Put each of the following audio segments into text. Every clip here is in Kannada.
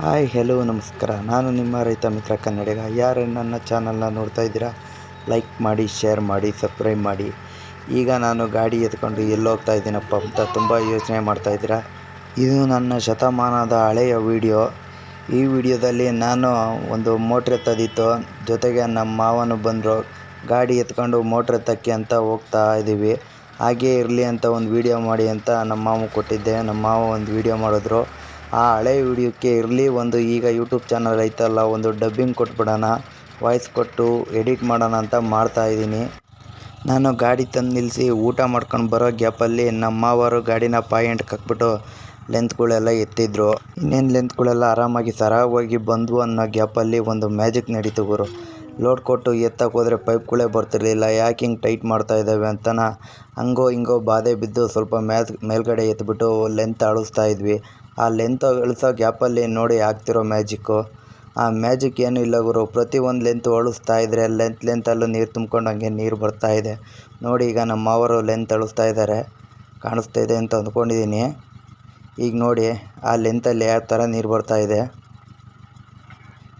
ಹಾಯ್ ಹೆಲೋ ನಮಸ್ಕಾರ. ನಾನು ನಿಮ್ಮ ರೈತ ಮಿತ್ರ ಕನ್ನಡಿಗ. ಯಾರು ನನ್ನ ಚಾನಲ್ನ ನೋಡ್ತಾ ಇದ್ದೀರಾ? ಲೈಕ್ ಮಾಡಿ ಶೇರ್ ಮಾಡಿ ಸಬ್ಸ್ಕ್ರೈಬ್ ಮಾಡಿ. ಈಗ ನಾನು ಗಾಡಿ ಎತ್ಕೊಂಡು ಎಲ್ಲೋಗ್ತಾ ಇದ್ದೀನಪ್ಪ ಅಂತ ತುಂಬ ಯೋಚನೆ ಮಾಡ್ತಾ ಇದ್ದೀರಾ? ಇದು ನನ್ನ ಶತಮಾನದ ಹಳೆಯ ವಿಡಿಯೋ ಈ ವಿಡಿಯೋದಲ್ಲಿ ನಾನು ಒಂದು ಮೋಟ್ರ್ ಎತ್ತದಿತ್ತು. ಜೊತೆಗೆ ನಮ್ಮ ಮಾವನು ಬಂದರು. ಗಾಡಿ ಎತ್ಕೊಂಡು ಮೋಟ್ರ್ ಎತ್ತಕ್ಕೆ ಅಂತ ಹೋಗ್ತಾ ಇದ್ದೀವಿ. ಹಾಗೇ ಇರಲಿ ಅಂತ ಒಂದು ವಿಡಿಯೋ ಮಾಡಿ ಅಂತ ನಮ್ಮ ಮಾವ ಕೊಟ್ಟಿದ್ದೆ. ನಮ್ಮ ಮಾವ ಒಂದು ವಿಡಿಯೋ ಮಾಡಿದ್ರು. ಆ ಹಳೆ ವಿಡಿಯೋಕ್ಕೆ ಇರಲಿ ಒಂದು ಈಗ ಯೂಟ್ಯೂಬ್ ಚಾನಲ್ ಐತಲ್ಲ, ಒಂದು ಡಬ್ಬಿಂಗ್ ಕೊಟ್ಬಿಡೋಣ ವಾಯ್ಸ್ ಕೊಟ್ಟು ಎಡಿಟ್ ಮಾಡೋಣ ಅಂತ ಮಾಡ್ತಾ ಇದ್ದೀನಿ. ನಾನು ಗಾಡಿ ತಂದು ನಿಲ್ಲಿಸಿ ಊಟ ಮಾಡ್ಕೊಂಡು ಬರೋ ಗ್ಯಾಪಲ್ಲಿ ನಮ್ಮ ಮಾವರು ಗಾಡಿನ ಪಾಯಿಂಟ್ಗೆ ಹಾಕ್ಬಿಟ್ಟು ಲೆಂತ್ಗಳೆಲ್ಲ ಎತ್ತಿದ್ರು. ಇನ್ನೇನು ಲೆಂತ್ಗಳೆಲ್ಲ ಆರಾಮಾಗಿ ಸರಾಗವಾಗಿ ಬಂದವು ಅನ್ನೋ ಗ್ಯಾಪಲ್ಲಿ ಒಂದು ಮ್ಯಾಜಿಕ್ ನಡೀತು ಗುರು. ಲೋಡ್ ಕೊಟ್ಟು ಎತ್ತಕ್ಕೆ ಹೋದರೆ ಪೈಪ್ಗಳೇ ಬರ್ತಿರಲಿಲ್ಲ. ಯಾಕೆ ಹಿಂಗೆ ಟೈಟ್ ಮಾಡ್ತಾ ಇದ್ದಾವೆ ಅಂತನ ಹಂಗೋ ಹಿಂಗೋ ಬಾಧೆ ಬಿದ್ದು ಸ್ವಲ್ಪ ಮ್ಯಾಜ್ ಮೇಲ್ಗಡೆ ಎತ್ಬಿಟ್ಟು ಲೆಂತ್ ಅಳಿಸ್ತಾ ಇದ್ವಿ. ಆ ಲೆಂತ್ ಅಳಿಸೋ ಗ್ಯಾಪಲ್ಲಿ ನೋಡಿ ಆಗ್ತಿರೋ ಮ್ಯಾಜಿಕ್ಕು. ಆ ಮ್ಯಾಜಿಕ್ ಏನೂ ಇಲ್ಲ ಗುರು. ಪ್ರತಿ ಒಂದು ಲೆಂತ್ ಅಳಿಸ್ತಾ ಇದ್ದರೆ ಲೆಂತ್ ಲೆಂತಲ್ಲೂ ನೀರು ತುಂಬ್ಕೊಂಡು ಹಂಗೆ ನೀರು ಬರ್ತಾ ಇದೆ. ನೋಡಿ ಈಗ ನಮ್ಮ ಮಾವರು ಲೆಂತ್ ಅಳಿಸ್ತಾ ಇದ್ದಾರೆ. ಕಾಣಿಸ್ತಾ ಇದೆ ಅಂತ ಅಂದ್ಕೊಂಡಿದ್ದೀನಿ ಈಗ ನೋಡಿ, ಆ ಲೆಂತಲ್ಲಿ ಯಾವ ಥರ ನೀರು ಬರ್ತಾ ಇದೆ.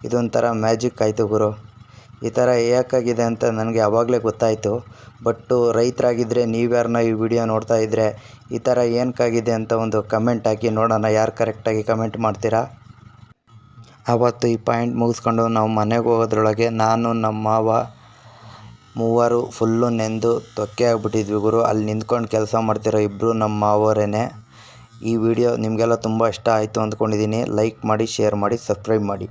ಇದೊಂಥರ ಮ್ಯಾಜಿಕ್ ಆಯಿತು ಗುರು. ಈ ಥರ ಯಾಕಾಗಿದೆ ಅಂತ ನನಗೆ ಆವಾಗಲೇ ಗೊತ್ತಾಯಿತು. ಬಟ್ಟು ರೈತರಾಗಿದ್ದರೆ ನೀವ್ಯಾರನ್ನ ಈ ವಿಡಿಯೋ ನೋಡ್ತಾ ಇದ್ದರೆ ಈ ಥರ ಏನಕ್ಕಾಗಿದೆ ಅಂತ ಒಂದು ಕಮೆಂಟ್ ಹಾಕಿ ನೋಡೋಣ. ಯಾರು ಕರೆಕ್ಟಾಗಿ ಕಮೆಂಟ್ ಮಾಡ್ತೀರಾ? ಆವತ್ತು ಈ ಪಾಯಿಂಟ್ ಮುಗಿಸ್ಕೊಂಡು ನಾವು ಮನೆಗೆ ಹೋಗೋದ್ರೊಳಗೆ ನಾನು ನಮ್ಮ ಮಾವ ಮೂವರು ಫುಲ್ಲು ನೆಂದು ತೊಕ್ಕೆ ಆಗಿಬಿಟ್ಟಿದ್ವಿ ಗುರು. ಅಲ್ಲಿ ನಿಂತ್ಕೊಂಡು ಕೆಲಸ ಮಾಡ್ತಿರೋ ಇಬ್ಬರು ನಮ್ಮ ಮಾವರೇನೆ. ಈ ವಿಡಿಯೋ ನಿಮಗೆಲ್ಲ ತುಂಬ ಇಷ್ಟ ಆಯಿತು ಅಂದ್ಕೊಂಡಿದ್ದೀನಿ. ಲೈಕ್ ಮಾಡಿ ಶೇರ್ ಮಾಡಿ ಸಬ್ಸ್ಕ್ರೈಬ್ ಮಾಡಿ.